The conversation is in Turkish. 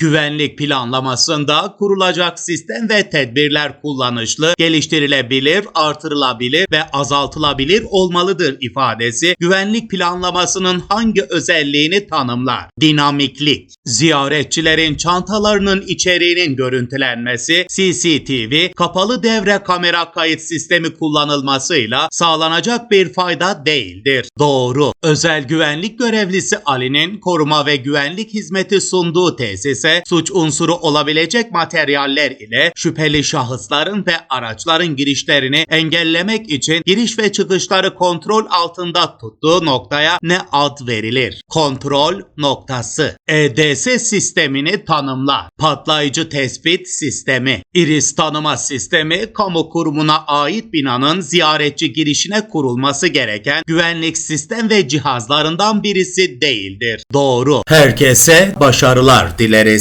Güvenlik planlamasında kurulacak sistem ve tedbirler kullanışlı, geliştirilebilir, artırılabilir ve azaltılabilir olmalıdır ifadesi güvenlik planlamasının hangi özelliğini tanımlar? Dinamiklik, ziyaretçilerin çantalarının içeriğinin görüntülenmesi, CCTV, kapalı devre kamera kayıt sistemi kullanılmasıyla sağlanacak bir fayda değildir. Doğru. Özel güvenlik görevlisi Ali'nin koruma ve güvenlik hizmeti sunduğu tesise suç unsuru olabilecek materyaller ile şüpheli şahısların ve araçların girişlerini engellemek için giriş ve çıkışları kontrol altında tuttuğu noktaya ne ad verilir? Kontrol noktası. EDS sistemini tanımla. Patlayıcı tespit sistemi. İris tanıma sistemi kamu kurumuna ait binanın ziyaretçi girişine kurulması gereken güvenlik sistem ve cihazlarından birisi değildir. Doğru. Herkese başarılar dileriz.